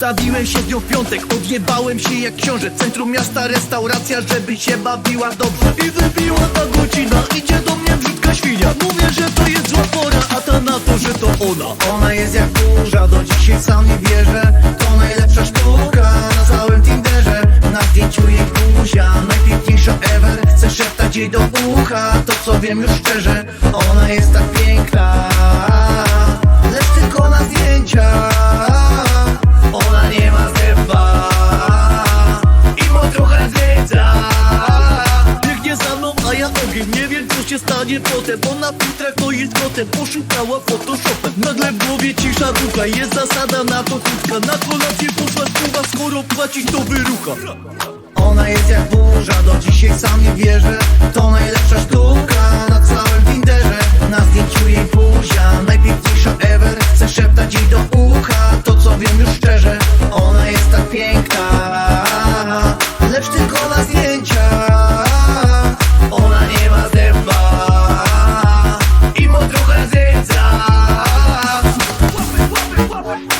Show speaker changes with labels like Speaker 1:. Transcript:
Speaker 1: Ustawiłem się w nią w piątek, odjebałem się jak książę. Centrum miasta, restauracja, żeby się bawiła dobrze. I wybiła ta godzina, idzie do mnie brzydka świnia. Mówię, że to jest zła pora, a ta na to, że to ona. Ona jest jak burza, do dzisiaj sam nie wierzę. To najlepsza sztuka na całym Tinderze. Na zdjęciu jej buzia, najpiękniejsza ever. Chcę szeptać jej do ucha, to co wiem już szczerze. Ona jest tak piękna ja ogień Nie wiem co się stanie potem Bo na filtrach to jest kotem Poszukała photoshopem. Nagle w głowie cisza ducha Jest zasada na to krótka. Na kolację poszła spływa Skoro płacić to wyrucha. Ona jest jak burza, do dzisiaj sam nie wierzę. To najlepsza sztuka na całym Tinderze. Na zdjęciu jej buzia, najpiękniejsza ever. Chcę szeptać jej do ucha, to co wiem już szczerze. Ona jest tak piękna Lecz tylko What?